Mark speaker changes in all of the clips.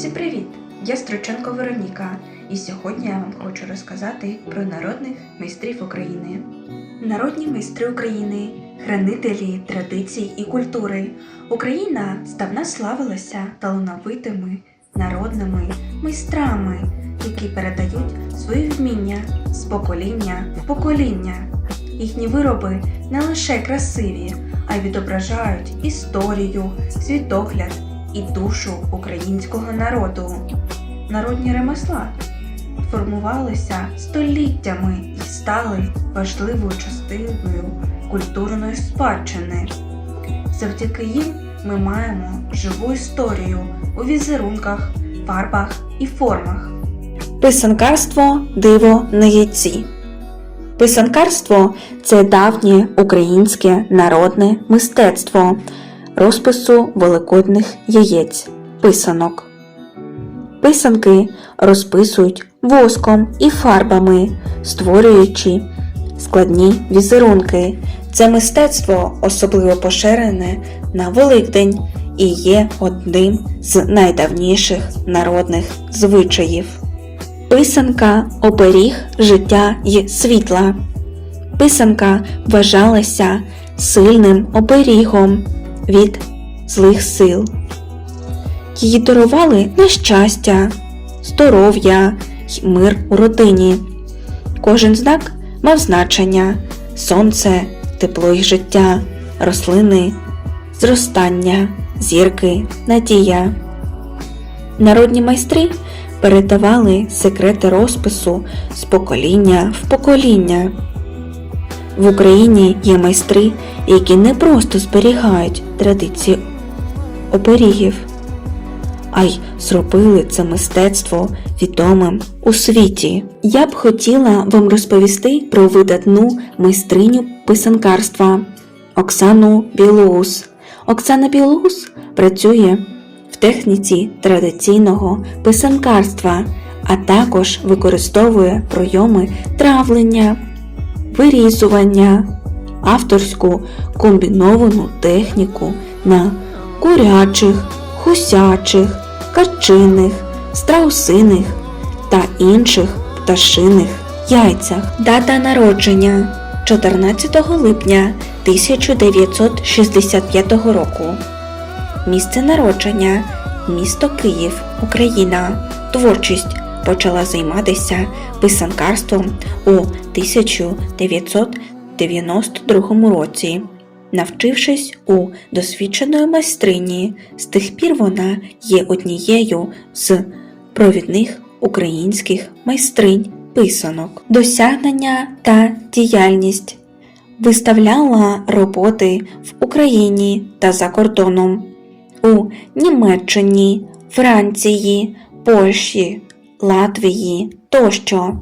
Speaker 1: Всім привіт! Я Строченко Вероніка, і сьогодні я вам хочу розказати про народних майстрів України. Народні майстри України, хранителі традицій і культури. Україна здавна славилася талановитими народними майстрами, які передають свої вміння з покоління в покоління. Їхні вироби не лише красиві, а й відображають історію, світогляд і душу українського народу. Народні ремесла формувалися століттями і стали важливою частиною культурної спадщини. Завдяки їм ми маємо живу історію у візерунках, фарбах і формах.
Speaker 2: Писанкарство диво на яйці. Писанкарство це давнє українське народне мистецтво розпису великодних яєць, писанок. Писанки розписують воском і фарбами, створюючи складні візерунки. Це мистецтво особливо поширене на Великдень і є одним з найдавніших народних звичаїв. Писанка оберіг життя й світла. Писанка вважалася сильним оберігом від злих сил. Її дарували на щастя, здоров'я й мир у родині. Кожен знак мав значення: сонце, тепло й життя, рослини, зростання, зірки, надія. Народні майстри передавали секрети розпису з покоління в покоління. В Україні є майстри, які не просто зберігають традиції оберігів, а й зробили це мистецтво відомим у світі. Я б хотіла вам розповісти про видатну майстриню писанкарства Оксану Білоус. Оксана Білоус працює в техніці традиційного писанкарства, а також використовує прийоми травлення, вирізування, авторську комбіновану техніку на курячих, гусячих, качиних, страусиних та інших пташиних яйцях. Дата народження 14 липня 1965 року. Місце народження місто Київ, Україна. Творчість почала займатися писанкарством у 1992 році. Навчившись у досвідченої майстрині, з тих пір вона є однією з провідних українських майстринь писанок. Досягнення та діяльність виставляла роботи в Україні та за кордоном у Німеччині, Франції, Польщі, Латвії тощо.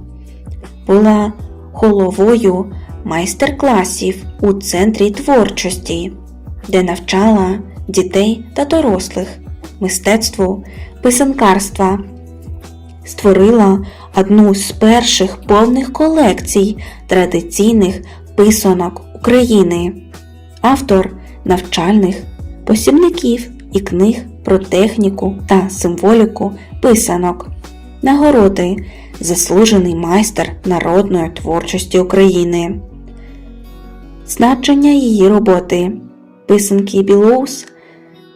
Speaker 2: Була головою майстер-класів у центрі творчості, де навчала дітей та дорослих мистецтву писанкарства. Створила одну з перших повних колекцій традиційних писанок України, автор навчальних посібників і книг про техніку та символіку писанок, нагороди, заслужений майстер народної творчості України. Значення її роботи писанки Білоус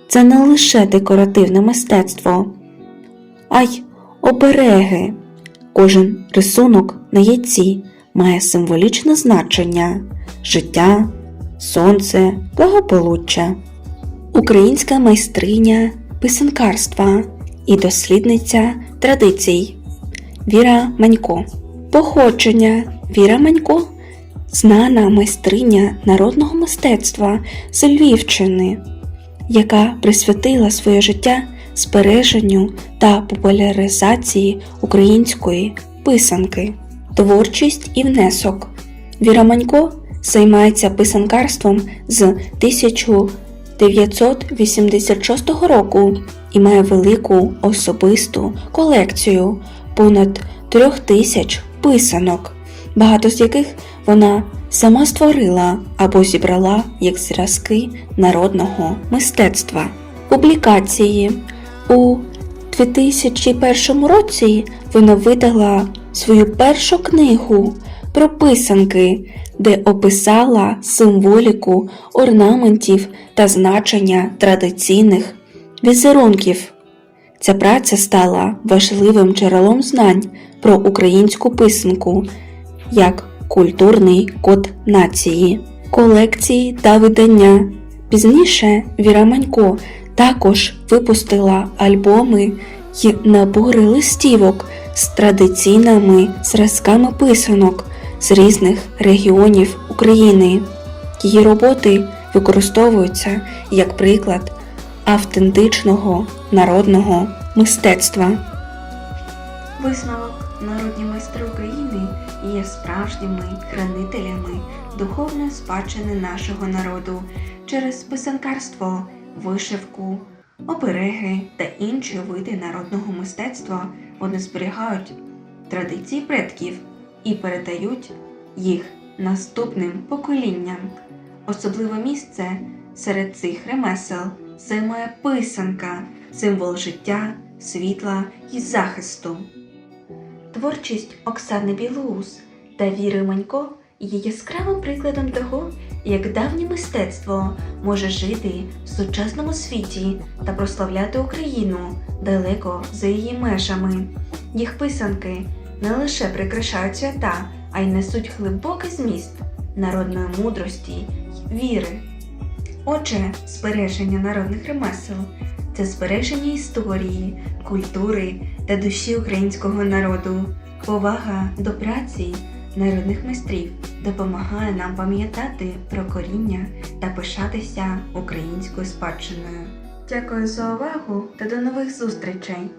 Speaker 2: це не лише декоративне мистецтво, а й обереги. Кожен рисунок на яйці має символічне значення життя, сонце, благополуччя. Українська майстриня писанкарства і дослідниця традицій Віра Манько. Походження Віра Манько знана майстриня народного мистецтва з Львівщини, яка присвятила своє життя збереженню та популяризації української писанки, творчість і внесок. Віра Манько займається писанкарством з 1986 року і має велику особисту колекцію понад трьох тисяч писанок, багато з яких вона сама створила або зібрала як зразки народного мистецтва. Публікації у 2001 році вона видала свою першу книгу про писанки, де описала символіку орнаментів та значення традиційних візерунків. Ця праця стала важливим джерелом знань про українську писанку як культурний код нації, колекції та видання. Пізніше Віра Манько також випустила альбоми й набори листівок з традиційними зразками писанок з різних регіонів України. Її роботи використовуються як приклад автентичного народного мистецтва.
Speaker 1: Висновок народні майстри України є справжніми хранителями духовної спадщини нашого народу через писанкарство, вишивку, обереги та інші види народного мистецтва. Вони зберігають традиції предків і передають їх наступним поколінням. Особливе місце серед цих ремесел займає писанка, символ життя, світла і захисту. Творчість Оксани Білоус та Віри Манько є яскравим прикладом того, як давнє мистецтво може жити в сучасному світі та прославляти Україну далеко за її межами. Їх писанки не лише прикрашають свята, а й несуть глибокий зміст народної мудрості й віри. Отже, збереження народних ремесел це збереження історії, культури та душі українського народу. Повага до праці народних майстрів допомагає нам пам'ятати про коріння та пишатися українською спадщиною. Дякую за увагу та до нових зустрічей!